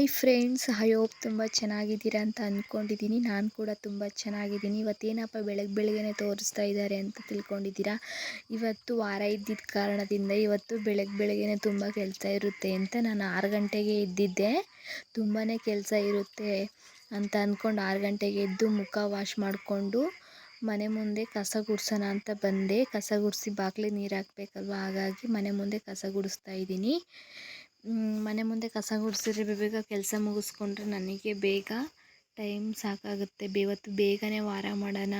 Hi friends I hope ತುಂಬ ಚೆನ್ನಾಗಿದ್ದೀರ ಅಂತ ಅಂದ್ಕೊಂಡಿದ್ದೀನಿ ನಾನು ಕೂಡ ತುಂಬ ಚೆನ್ನಾಗಿದ್ದೀನಿ. ಇವತ್ತೇನಪ್ಪ ಬೆಳಗ್ಗೆ ಬೆಳಗ್ಗೆನೇ ತೋರಿಸ್ತಾ ಇದ್ದಾರೆ ಅಂತ ತಿಳ್ಕೊಂಡಿದ್ದೀರಾ? ಇವತ್ತು ವಾರ ಇದ್ದಿದ್ದ ಕಾರಣದಿಂದ ಇವತ್ತು ಬೆಳಗ್ಗೆ ಬೆಳಗ್ಗೆನೆ ತುಂಬ ಕೆಲಸ ಇರುತ್ತೆ ಅಂತ ನಾನು ಆರು ಗಂಟೆಗೆ ಇದ್ದಿದ್ದೆ ತುಂಬಾ ಕೆಲಸ ಇರುತ್ತೆ ಅಂತ ಅಂದ್ಕೊಂಡು ಆರು ಗಂಟೆಗೆ ಎದ್ದು ಮುಖ ವಾಶ್ ಮಾಡಿಕೊಂಡು ಮನೆ ಮುಂದೆ ಕಸ ಗುಡಿಸೋಣ ಅಂತ ಬಂದೆ. ಕಸ ಗುಡಿಸಿ ಬಾಗಿಲಿಗೆ ನೀರು ಹಾಕಬೇಕಲ್ವ? ಹಾಗಾಗಿ ಮನೆ ಮುಂದೆ ಕಸ ಗುಡಿಸ್ತಾ ಇದ್ದೀನಿ. ಮನೆ ಮುಂದೆ ಕಸ ಗುಡಿಸಿದ್ರೆ ಬೇಗ ಕೆಲಸ ಮುಗಿಸ್ಕೊಂಡ್ರೆ ನನಗೆ ಬೇಗ ಟೈಮ್ ಸಾಕಾಗುತ್ತೆ. ಇವತ್ತು ಬೇಗನೆ ವಾರ ಮಾಡೋಣ,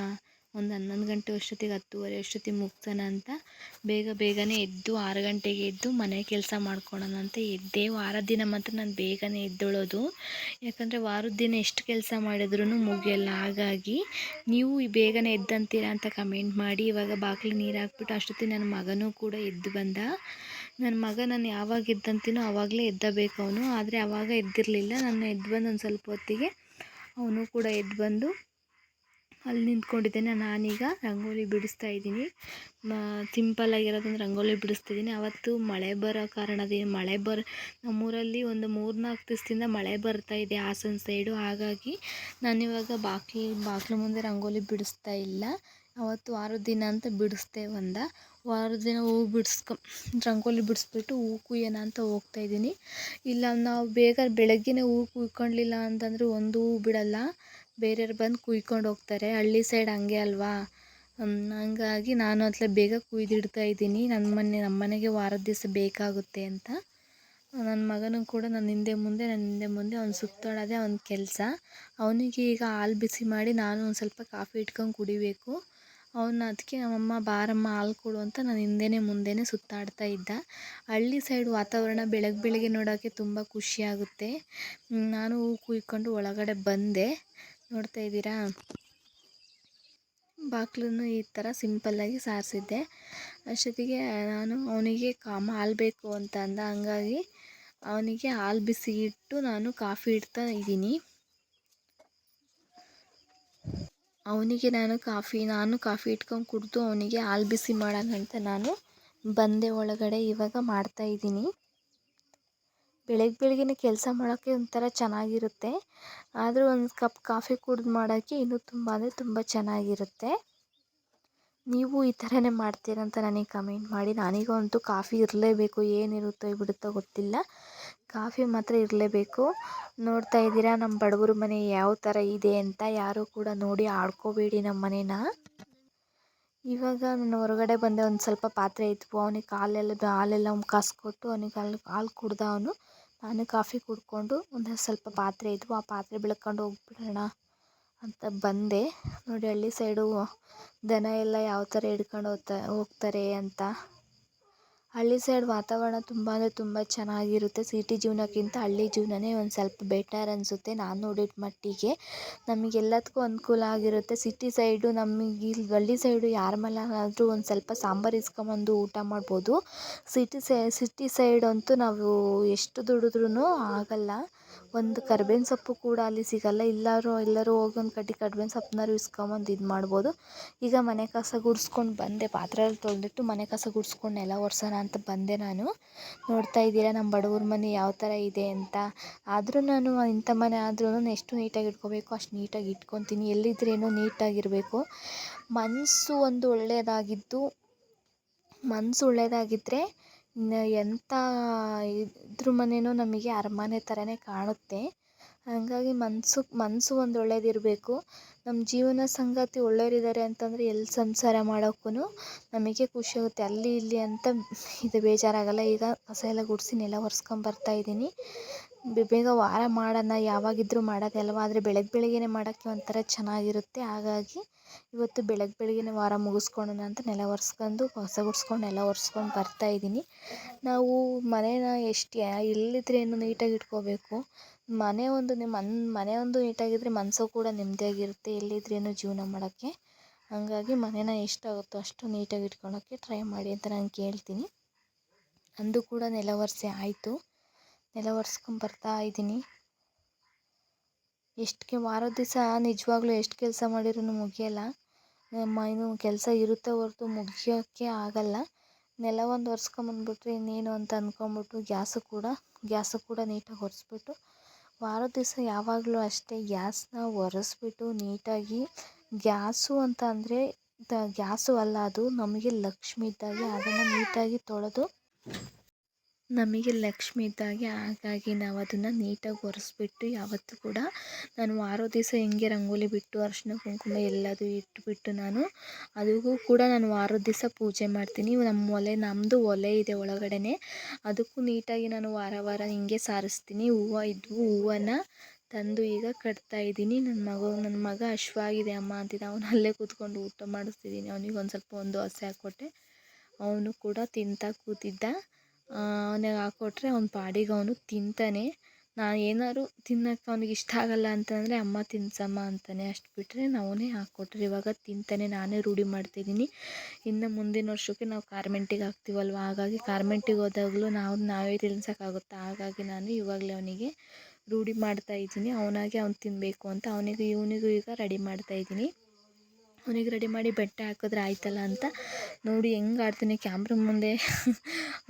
ಒಂದು ಹನ್ನೊಂದು ಗಂಟೆ ಅಷ್ಟೊತ್ತಿಗೆ, ಹತ್ತುವರೆ ಅಷ್ಟೊತ್ತಿಗೆ ಮುಗ್ಸೋಣ ಅಂತ ಬೇಗ ಬೇಗನೆ ಎದ್ದು ಆರು ಗಂಟೆಗೆ ಎದ್ದು ಮನೆ ಕೆಲಸ ಮಾಡ್ಕೊಳೋಣ ಅಂತ ಎದ್ದೆ. ವಾರದ ದಿನ ಮಾತ್ರ ನಾನು ಬೇಗನೆ ಎದ್ದೇಳೋದು. ಯಾಕಂದರೆ ವಾರದ ದಿನ ಎಷ್ಟು ಕೆಲಸ ಮಾಡಿದ್ರೂ ಮುಗಿಯಲ್ಲ. ಹಾಗಾಗಿ ನೀವು ಬೇಗನೆ ಎದ್ದಂತೀರಾ ಅಂತ ಕಮೆಂಟ್ ಮಾಡಿ. ಇವಾಗ ಬಾಗಿಲು ನೀರು ಹಾಕ್ಬಿಟ್ಟು ಅಷ್ಟೊತ್ತಿಗೆ ನನ್ನ ಮಗನೂ ಕೂಡ ಎದ್ದು ಬಂದ. ನನ್ನ ಮಗ ನಾನು ಯಾವಾಗ ಎದ್ದಂತೀನೋ ಆವಾಗಲೇ ಎದ್ದಬೇಕು ಅವನು. ಆದರೆ ಆವಾಗ ಎದ್ದಿರಲಿಲ್ಲ. ನಾನು ಎದ್ದು ಬಂದು ಒಂದು ಸ್ವಲ್ಪ ಹೊತ್ತಿಗೆ ಅವನು ಕೂಡ ಎದ್ದು ಬಂದು ಅಲ್ಲಿ ನಿಂತ್ಕೊಂಡಿದ್ದೇನೆ. ನಾನೀಗ ರಂಗೋಲಿ ಬಿಡಿಸ್ತಾ ಇದ್ದೀನಿ. ಆಗಿರೋದಂದ್ರೆ ರಂಗೋಲಿ ಬಿಡಿಸ್ತಿದ್ದೀನಿ ಅವತ್ತು ಮಳೆ ಬರೋ ಕಾರಣದಿಂದ ಮಳೆ ಬರ, ನಮ್ಮೂರಲ್ಲಿ ಒಂದು ಮೂರು ನಾಲ್ಕು ದಿವಸದಿಂದ ಮಳೆ ಬರ್ತಾ ಇದೆ ಹಾಸನ ಸೈಡು. ಹಾಗಾಗಿ ನಾನಿವಾಗ ಬಾಕಿ ಬಾಗಿಲು ಮುಂದೆ ರಂಗೋಲಿ ಬಿಡಿಸ್ತಾ ಇಲ್ಲ. ಅವತ್ತು ಆರು ದಿನ ಅಂತ ಬಿಡಿಸ್ದೆ ಒಂದ. ವಾರದ ದಿನ ಹೂವು ಬಿಡಿಸ್ಕೊ ರಂಗೋಲಿ ಬಿಡಿಸ್ಬಿಟ್ಟು ಹೂ ಕುಯ್ಯೋಣ ಅಂತ ಹೋಗ್ತಾಯಿದ್ದೀನಿ ಇಲ್ಲ, ನಾವು ಬೇಗ ಬೆಳಗ್ಗೆನೇ ಹೂ ಕುಯ್ಕೊಳ್ಳಿಲ್ಲ ಅಂತಂದರೆ ಒಂದು ಹೂ ಬಿಡೋಲ್ಲ. ಬೇರೆಯವ್ರು ಬಂದು ಕುಯ್ಕೊಂಡು ಹೋಗ್ತಾರೆ. ಹಳ್ಳಿ ಸೈಡ್ ಹಂಗೆ ಅಲ್ವಾ? ಹಂಗಾಗಿ ನಾನು ಅತ್ಲೆ ಬೇಗ ಕುಯ್ದಿಡ್ತಾ ಇದ್ದೀನಿ. ನನ್ನ ಮನೆ ನಮ್ಮ ಮನೆಗೆ ವಾರದ ದಿವಸ ಬೇಕಾಗುತ್ತೆ ಅಂತ. ನನ್ನ ಮಗನೂ ಕೂಡ ನನ್ನ ಹಿಂದೆ ಮುಂದೆ ನನ್ನ ಹಿಂದೆ ಮುಂದೆ ಅವ್ನು ಸುತ್ತಾಡೋದೇ ಅವ್ನ ಕೆಲಸ. ಅವನಿಗೆ ಈಗ ಹಾಲು ಬಿಸಿ ಮಾಡಿ ನಾನು ಒಂದು ಸ್ವಲ್ಪ ಕಾಫಿ ಇಟ್ಕೊಂಡು ಕುಡಿಬೇಕು. ಅವನ್ನ ಅದಕ್ಕೆ ನಮ್ಮಮ್ಮ, ಬಾರಮ್ಮ ಹಾಲು ಕೊಡು ಅಂತ ನಾನು ಹಿಂದೆನೇ ಮುಂದೆನೇ ಸುತ್ತಾಡ್ತಾ ಇದ್ದ. ಹಳ್ಳಿ ಸೈಡ್ ವಾತಾವರಣ ಬೆಳಗ್ಗೆ ಬೆಳಗ್ಗೆ ನೋಡೋಕ್ಕೆ ತುಂಬ ಖುಷಿಯಾಗುತ್ತೆ ನಾನು ಹೂ ಕುಯ್ಕೊಂಡು ಒಳಗಡೆ ಬಂದೆ. ನೋಡ್ತಾ ಇದ್ದೀರಾ? ಬಾಗಿಲನ್ನು ಈ ಥರ ಸಿಂಪಲ್ಲಾಗಿ ಸಾರಿಸಿದ್ದೆ. ಅಷ್ಟೊತ್ತಿಗೆ ನಾನು ಅವನಿಗೆ ಕಾಮ ಹಾಲು ಬೇಕು ಅಂತ ಅಂದ. ಹಂಗಾಗಿ ಅವನಿಗೆ ಹಾಲು ಬಿಸಿ ಇಟ್ಟು ನಾನು ಕಾಫಿ ಇಡ್ತಾ ಇದ್ದೀನಿ. ಅವನಿಗೆ ನಾನು ಕಾಫಿ ನಾನು ಕಾಫಿ ಇಟ್ಕೊಂಡು ಕುಡಿದು ಅವನಿಗೆ ಹಾಲು ಬಿಸಿ ಮಾಡೋಣ ಅಂತ ನಾನು ಬಂದೆ ಒಳಗಡೆ ಇವಾಗ ಮಾಡ್ತಾಯಿದ್ದೀನಿ ಬೆಳಗ್ಗೆ ಬೆಳಗ್ಗೆನೇ ಕೆಲಸ ಮಾಡೋಕ್ಕೆ ಒಂಥರ ಚೆನ್ನಾಗಿರುತ್ತೆ. ಆದರೂ ಒಂದು ಕಪ್ ಕಾಫಿ ಕುಡ್ದು ಮಾಡೋಕ್ಕೆ ಇನ್ನೂ ತುಂಬ ಅಂದರೆ ತುಂಬ ಚೆನ್ನಾಗಿರುತ್ತೆ. ನೀವು ಈ ಥರನೇ ಮಾಡ್ತೀರಂತ ನನಗೆ ಕಮೆಂಟ್ ಮಾಡಿ. ನನಗಂತೂ ಕಾಫಿ ಇರಲೇಬೇಕು, ಏನಿರುತ್ತೋ ಬಿಡುತ್ತೋ ಗೊತ್ತಿಲ್ಲ. ಕಾಫಿ ಮಾತ್ರ ಇರಲೇಬೇಕು. ನೋಡ್ತಾ ಇದ್ದೀರಾ ನಮ್ಮ ಬಡವ್ರ ಮನೆ ಯಾವ ಥರ ಇದೆ ಅಂತ ಯಾರೂ ಕೂಡ ನೋಡಿ ಆಡ್ಕೋಬೇಡಿ ನಮ್ಮ ಮನೇನ. ಇವಾಗ ನಾನು ಹೊರಗಡೆ ಬಂದೆ, ಒಂದು ಸ್ವಲ್ಪ ಪಾತ್ರೆ ಇದ್ವು ಅವನಿಗೆ ಕಾಲೆಲ್ಲ ಹಾಲೆಲ್ಲ ಕಾಸ್ಕೊಟ್ಟು ಅವನಿಗೆ ಹಾಲು ಹಾಲು ಕುಡ್ದ ಅವನು. ನಾನು ಕಾಫಿ ಕುಡ್ಕೊಂಡು ಒಂದು ಸ್ವಲ್ಪ ಪಾತ್ರೆ ಇದ್ವು ಆ ಪಾತ್ರೆ ಬೆಳ್ಕೊಂಡು ಹೋಗ್ಬಿಡೋಣ ಅಂತ ಬಂದೆ. ನೋಡಿ ಹಳ್ಳಿ ಸೈಡು ದನ ಎಲ್ಲ ಯಾವ ಥರ ಹಿಡ್ಕೊಂಡು ಹೋಗ್ತಾ, ಹೋಗ್ತಾರೆ ಅಂತ. ಹಳ್ಳಿ ಸೈಡ್ ವಾತಾವರಣ ತುಂಬ ಅಂದರೆ ತುಂಬ ಚೆನ್ನಾಗಿರುತ್ತೆ. ಸಿಟಿ ಜೀವನಕ್ಕಿಂತ ಹಳ್ಳಿ ಜೀವನನೇ ಒಂದು ಸ್ವಲ್ಪ ಬೆಟರ್ ಅನಿಸುತ್ತೆ ನಾನು ನೋಡಿದ ಮಟ್ಟಿಗೆ. ನಮಗೆಲ್ಲದಕ್ಕೂ ಅನುಕೂಲ ಆಗಿರುತ್ತೆ. ಸಿಟಿ ಸೈಡು ನಮಗೆ ಇಲ್ಲಿ ಹಳ್ಳಿ ಸೈಡು ಯಾರ ಮನೆಯಲ್ಲಾದ್ರೂ ಒಂದು ಸ್ವಲ್ಪ ಸಾಂಬಾರು ಇಸ್ಕೊಂಬಂದು ಊಟ ಮಾಡ್ಬೋದು. ಸಿಟಿ ಸೈ, ಸಿಟಿ ಸೈಡ್ ಅಂತೂ ನಾವು ಎಷ್ಟು ದುಡಿದ್ರೂ ಆಗೋಲ್ಲ. ಒಂದು ಕರ್ಬೇವಿನ ಸೊಪ್ಪು ಕೂಡ ಅಲ್ಲಿ ಸಿಗೋಲ್ಲ. ಎಲ್ಲರೂ ಎಲ್ಲರೂ ಹೋಗಿ ಒಂದು ಕಡ್ಡಿ ಕರ್ಬೇವಿನ ಸೊಪ್ಪನ್ನಾರು ಇಸ್ಕೊಂಬಂದು ಇದು ಮಾಡ್ಬೋದು. ಈಗ ಮನೆ ಕಸ ಗುಡಿಸ್ಕೊಂಡು ಬಂದೆ. ಪಾತ್ರೆ ತೊಳೆದಿಟ್ಟು ಮನೆ ಕಸ ಗುಡಿಸ್ಕೊಂಡು ನೆಲ ಒರ್ಸೋಣ ಅಂತ ಬಂದೆ ನಾನು. ನೋಡ್ತಾ ಇದ್ದೀರಾ ನಮ್ಮ ಬಡವ್ರ ಮನೆ ಯಾವ ಥರ ಇದೆ ಅಂತ. ಆದರೂ ನಾನು ಇಂಥ ಮನೆ ಆದ್ರೂ ಎಷ್ಟು ನೀಟಾಗಿ ಇಟ್ಕೋಬೇಕು, ಅಷ್ಟು ನೀಟಾಗಿ ಇಟ್ಕೊತೀನಿ. ಎಲ್ಲಿದ್ರೇನು ನೀಟಾಗಿರಬೇಕು. ಮನಸ್ಸು ಒಂದು ಒಳ್ಳೆಯದಾಗಿದ್ದು ಮನಸ್ಸು ಒಳ್ಳೆಯದಾಗಿದ್ದರೆ ಎಂಥ ಇದ್ರ ಮನೆಯೂ ನಮಗೆ ಅರಮನೆ ಥರನೇ ಕಾಣುತ್ತೆ. ಹಾಗಾಗಿ ಮನಸ್ಸು ಮನಸ್ಸು ಒಂದು ಒಳ್ಳೆಯದಿರಬೇಕು ನಮ್ಮ ಜೀವನ ಸಂಗಾತಿ ಒಳ್ಳೆಯವರಿದ್ದಾರೆ ಅಂತಂದರೆ ಎಲ್ಲಿ ಸಂಸಾರ ಮಾಡೋಕ್ಕೂ ನಮಗೆ ಖುಷಿ ಆಗುತ್ತೆ. ಅಲ್ಲಿ, ಇಲ್ಲಿ ಅಂತ ಇದು ಬೇಜಾರಾಗಲ್ಲ. ಈಗ ಕಸ ಎಲ್ಲ ಗುಡಿಸಿ ನೆಲ ಒರೆಸ್ಕೊಂಬರ್ತಾ ಇದ್ದೀನಿ ಬೇಗ ವಾರ ಮಾಡೋಣ ಯಾವಾಗಿದ್ದರೂ ಅಲ್ವ? ಆದರೆ ಬೆಳಗ್ಗೆ ಬೆಳಗ್ಗೆನೇ ಮಾಡೋಕ್ಕೆ ಒಂಥರ ಚೆನ್ನಾಗಿರುತ್ತೆ. ಹಾಗಾಗಿ ಇವತ್ತು ಬೆಳಗ್ಗೆ ಬೆಳಗ್ಗೆನೇ ವಾರ ಮುಗಿಸ್ಕೊಳೋಣ ಅಂತ ನೆಲ ಒರೆಸ್ಕೊಂಡು, ಕಸ ಗುಡಿಸ್ಕೊಂಡು, ನೆಲ ಒರೆಸ್ಕೊಂಡು ಬರ್ತಾಯಿದ್ದೀನಿ ನಾವು ಮನೇನ ಎಷ್ಟು ಎಲ್ಲಿದ್ರೇನು ನೀಟಾಗಿ ಇಟ್ಕೋಬೇಕು? ಮನೆ ಒಂದು ಮನ್, ಮನೆ ಒಂದು ನೀಟಾಗಿದ್ದರೆ ಮನಸ್ಸು ಕೂಡ ನೆಮ್ಮದಿಯಾಗಿರುತ್ತೆ. ಎಲ್ಲಿದ್ರೇನು ಜೀವನ ಮಾಡೋಕ್ಕೆ? ಹಾಗಾಗಿ ಮನೇನ ಎಷ್ಟಾಗುತ್ತೋ ಅಷ್ಟು ನೀಟಾಗಿ ಇಟ್ಕೊಳೋಕ್ಕೆ ಟ್ರೈ ಮಾಡಿ ಅಂತ ನಾನು ಕೇಳ್ತೀನಿ. ಅಂದು ಕೂಡ ನೆಲ ಒರೆಸಿ ಆಯಿತು. ನೆಲ ಒರೆಸ್ಕೊಂಬರ್ತಾ ಇದ್ದೀನಿ. ಎಷ್ಟಕ್ಕೆ ವಾರದ ದಿವಸ ನಿಜವಾಗ್ಲೂ ಎಷ್ಟು ಕೆಲಸ ಮಾಡಿದ್ರೂ ಮುಗಿಯಲ್ಲ. ಇನ್ನು ಕೆಲಸ ಇರುತ್ತೆ ಹೊರತು ಮುಗಿಯೋಕ್ಕೆ ಆಗಲ್ಲ. ನೆಲ ಒಂದು ಒರೆಸ್ಕೊಂಬಂದ್ಬಿಟ್ರೆ ಇನ್ನೇನು ಅಂತ ಅಂದ್ಕೊಂಬಿಟ್ಟು ಗ್ಯಾಸು ಕೂಡ ಗ್ಯಾಸು ಕೂಡ ನೀಟಾಗಿ ಒರೆಸ್ಬಿಟ್ಟು ವಾರದ ದಿವಸ ಯಾವಾಗಲೂ ಅಷ್ಟೇ ಗ್ಯಾಸನ್ನ ಒರೆಸ್ಬಿಟ್ಟು ನೀಟಾಗಿ ಗ್ಯಾಸು ಅಂತ ಅಂದರೆ ಗ್ಯಾಸು ಅಲ್ಲ ಅದು ನಮಗೆ ಲಕ್ಷ್ಮಿ ಇದ್ದಾಗೆ ಅದನ್ನು ನೀಟಾಗಿ ತೊಳೆದು ನಮಗೆ ಲಕ್ಷ್ಮಿ ಇದ್ದಾಗೆ, ಹಾಗಾಗಿ ನಾವು ಅದನ್ನು ನೀಟಾಗಿ ಒರೆಸ್ಬಿಟ್ಟು ಯಾವತ್ತೂ ಕೂಡ ನಾನು ವಾರೋ ದಿವಸ ಹೆಂಗೆ ರಂಗೋಲಿ ಬಿಟ್ಟು, ಅರಿಶಿನ ಕುಂಕುಮ ಎಲ್ಲದು ಇಟ್ಬಿಟ್ಟು ನಾನು ಅದಕ್ಕೂ ಕೂಡ ನಾನು ವಾರದ ದಿವಸ ಪೂಜೆ ಮಾಡ್ತೀನಿ. ನಮ್ಮ ಒಲೆ ನಮ್ಮದು ಒಲೆ ಇದೆ ಒಳಗಡೆನೇ. ಅದಕ್ಕೂ ನೀಟಾಗಿ ನಾನು ವಾರ ವಾರ ಹಿಂಗೆ ಸಾರಿಸ್ತೀನಿ. ಹೂವು ಇದ್ವು, ಹೂವನ್ನ ತಂದು ಈಗ ಕಟ್ತಾ ಇದ್ದೀನಿ. ನನ್ನ ಮಗ ನನ್ನ ಮಗ ಹಶ್ವಾಗಿದೆ ಅಮ್ಮ ಅಂತಿದ್ದ ಅವನು ಅಲ್ಲೇ ಕೂತ್ಕೊಂಡು ಊಟ ಮಾಡಿಸ್ತಿದ್ದೀನಿ. ಅವನಿಗೆ ಒಂದು ಸ್ವಲ್ಪ ಒಂದು ಹಸೆ ಹಾಕ್ಕೊಟ್ಟೆ. ಅವನು ಕೂಡ ತಿಂತಾ ಕೂತಿದ್ದ. ಅವನಿಗೆ ಹಾಕ್ಕೊಟ್ರೆ ಅವ್ನ ಪಾಡಿಗೆ ಅವನು ತಿಂತಾನೆ. ನಾನು ಏನಾದ್ರು ತಿನ್ನೋಕೆ ಅವ್ನಿಗೆ ಇಷ್ಟ ಆಗಲ್ಲ ಅಂತಂದರೆ ಅಮ್ಮ ತಿನ್ಸಮ್ಮ ಅಂತಾನೆ. ಅಷ್ಟು ಬಿಟ್ಟರೆ ನಾವೇ ಹಾಕ್ಕೊಟ್ರೆ ಇವಾಗ ತಿಂತಾನೆ. ನಾನೇ ರೂಢಿ ಮಾಡ್ತಿದ್ದೀನಿ. ಇನ್ನು ಮುಂದಿನ ವರ್ಷಕ್ಕೆ ನಾವು ಕಾರ್ಮೆಂಟಿಗೆ ಹಾಕ್ತೀವಲ್ವ? ಹಾಗಾಗಿ ಕಾರ್ಮೆಂಟಿಗೆ ಹೋದಾಗಲೂ ನಾವು ನಾವೇ ತಿನ್ಸೋಕ್ಕಾಗುತ್ತಾ ಹಾಗಾಗಿ ನಾನು ಇವಾಗಲೇ ಅವನಿಗೆ ರೂಢಿ ಮಾಡ್ತಾ ಇದ್ದೀನಿ. ಅವನಾಗೆ ಅವ್ನು ತಿನ್ನಬೇಕು ಅಂತ ಅವನಿಗೂ ಇವನಿಗೂ ಈಗ ರೆಡಿ ಮಾಡ್ತಾ ಇದ್ದೀನಿ. ಅವನಿಗೆ ರೆಡಿ ಮಾಡಿ ಬಟ್ಟೆ ಹಾಕಿದ್ರೆ ಆಯ್ತಲ್ಲ ಅಂತ ನೋಡಿ ಹೆಂಗೆ ಆಡ್ತಾನೆ ಕ್ಯಾಮ್ರ ಮುಂದೆ.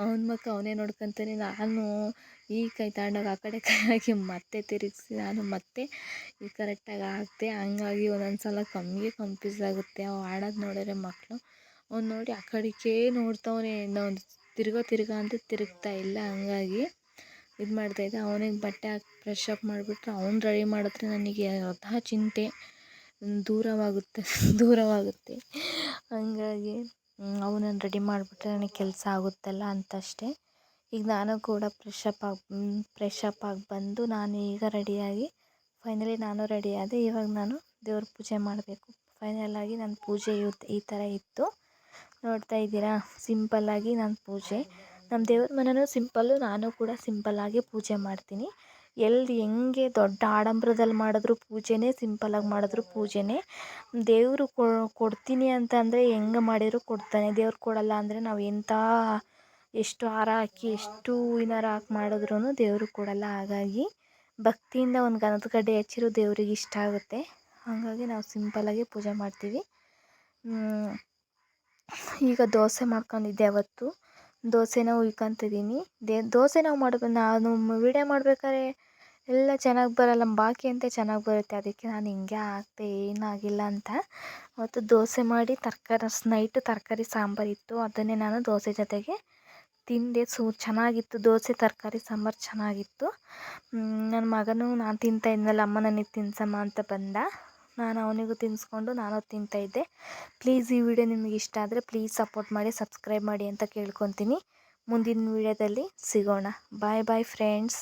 ಅವನ ಮುಖ ಅವನೇ ನೋಡ್ಕೊತಾನೆ. ನಾನು ಈ ಕೈ ತಗೊಂಡಾಗ ಆ ಕಡೆ ಕೈ ಹಾಕಿ ಮತ್ತೆ ತಿರುಗಿಸಿ, ನಾನು ಮತ್ತೆ ಈ ಕರೆಕ್ಟಾಗಿ ಹಾಕಿದೆ, ಹಂಗಾಗಿ ಒಂದೊಂದು ಸಲ ಕಮ್ಮಿಗೆ ಆಗುತ್ತೆ. ಅವು ಆಡೋದು ನೋಡಿದ್ರೆ ಮಕ್ಕಳು ಅವ್ನು ನೋಡಿ ಆ ಕಡೆಗೇ ನೋಡ್ತಾವನೆ. ನಾವು ತಿರ್ಗೋ ತಿರ್ಗೋ ಅಂತ ತಿರುಗ್ತಾ ಇಲ್ಲ. ಹಂಗಾಗಿ ಇದು ಮಾಡ್ತಾಯಿದ್ದೆ ಅವನಿಗೆ ಬಟ್ಟೆ ಹಾಕಿ ಫ್ರೆಶ್ ಅಪ್ ಮಾಡಿಬಿಟ್ರೆ ಅವ್ನು ರೆಡಿ ಮಾಡಿದ್ರೆ ನನಗೆ ಅರ್ಧ ಚಿಂತೆ. ದೂರವಾಗುತ್ತೆ ದೂರವಾಗುತ್ತೆ. ಹಂಗಾಗಿ ಅವನನ್ನು ರೆಡಿ ಮಾಡಿಬಿಟ್ರೆ ನನಗೆ ಕೆಲಸ ಆಗುತ್ತಲ್ಲ ಅಂತಷ್ಟೇ. ಈಗ ನಾನು ಕೂಡ ಫ್ರೆಶ್ ಆಗಿ ಫ್ರೆಶ್ ಆಗಿ ಬಂದು ನಾನು ಈಗ ರೆಡಿಯಾಗಿ ಫೈನಲಿ ನಾನು ರೆಡಿಯಾದೆ ಇವಾಗ ನಾನು ದೇವ್ರ ಪೂಜೆ ಮಾಡಬೇಕು. ಫೈನಲಾಗಿ ನನ್ನ ಪೂಜೆ ಈ ಥರ ಇತ್ತು. ನೋಡ್ತಾ ಇದ್ದೀರಾ? ಸಿಂಪಲ್ಲಾಗಿ ನನ್ನ ಪೂಜೆ. ನಮ್ಮ ದೇವ್ರ ಮನೆಯೂ ಸಿಂಪಲ್ಲು ನಾನು ಕೂಡ ಸಿಂಪಲ್ಲಾಗಿ ಪೂಜೆ ಮಾಡ್ತೀನಿ. ಎಲ್ಲಿ ಹೆಂಗೆ ದೊಡ್ಡ ಆಡಂಬರದಲ್ಲಿ ಮಾಡಿದ್ರು ಪೂಜೆನೇ ಸಿಂಪಲ್ಲಾಗಿ ಮಾಡಿದ್ರು ಪೂಜೆನೇ. ದೇವರು ಕೊಡ್ತೀನಿ ಅಂತಂದರೆ ಹೆಂಗೆ ಮಾಡಿದ್ರು ಕೊಡ್ತಾನೆ. ದೇವ್ರು ಕೊಡಲ್ಲ ಅಂದರೆ ನಾವು ಎಂಥ ಎಷ್ಟು ಹಾರ ಹಾಕಿ ಎಷ್ಟು ಹೂವಿನ ಹಾರ ಹಾಕಿ ಮಾಡಿದ್ರೂ ದೇವರು ಕೊಡಲ್ಲ. ಹಾಗಾಗಿ ಭಕ್ತಿಯಿಂದ ಒಂದು ಗಂಧದ ಗಡ್ಡೆ ಹಚ್ಚಿರೋ ದೇವ್ರಿಗೆ ಇಷ್ಟ ಆಗುತ್ತೆ. ಹಾಗಾಗಿ ನಾವು ಸಿಂಪಲ್ಲಾಗಿ ಪೂಜೆ ಮಾಡ್ತೀವಿ. ಈಗ ದೋಸೆ ಮಾಡ್ಕೊಂಡಿದ್ದೆ ಅವತ್ತು. ದೋಸೆನ ಉಯ್ಕೊಂತಿದ್ದೀನಿ. ದೇ, ದೋಸೆ ನಾವು ಮಾಡೋದು, ನಾನು ವೀಡಿಯೋ ಮಾಡ್ಬೇಕಾದ್ರೆ ಎಲ್ಲ ಚೆನ್ನಾಗಿ ಬರಲ್ಲ, ಬಾಕಿ ಅಂತ ಚೆನ್ನಾಗಿ ಬರುತ್ತೆ, ಅದಕ್ಕೆ ನಾನು ಹಿಂಗೆ ಹಾಕ್ದೆ, ಏನಾಗಿಲ್ಲ ಅಂತ. ಅವತ್ತು ದೋಸೆ ಮಾಡಿ ತರಕಾರಿ ನೈಟು ತರಕಾರಿ ಸಾಂಬಾರಿತ್ತು ಅದನ್ನೇ ನಾನು ದೋಸೆ ಜೊತೆಗೆ ತಿಂದೆ. ಸು, ಚೆನ್ನಾಗಿತ್ತು ದೋಸೆ, ತರಕಾರಿ, ಸಾಂಬಾರು ಚೆನ್ನಾಗಿತ್ತು. ನನ್ನ ಮಗನೂ ನಾನು ತಿಂತಾ ಇದ್ನಲ್ಲ, ಅಮ್ಮ ನನಗೆ ತಿನ್ಸಮ್ಮ ಅಂತ ಬಂದ. ನಾನು ಅವನಿಗೂ ತಿನ್ನಿಸ್ಕೊಂಡು ನಾನು ತಿಂತಾಯಿದ್ದೆ ಪ್ಲೀಸ್ ಈ ವಿಡಿಯೋ ನಿಮಗೆ ಇಷ್ಟ ಆದರೆ ಪ್ಲೀಸ್ ಸಪೋರ್ಟ್ ಮಾಡಿ, ಸಬ್ಸ್ಕ್ರೈಬ್ ಮಾಡಿ ಅಂತ ಕೇಳ್ಕೊತೀನಿ. ಮುಂದಿನ ವಿಡಿಯೋದಲ್ಲಿ ಸಿಗೋಣ. Bye bye, friends.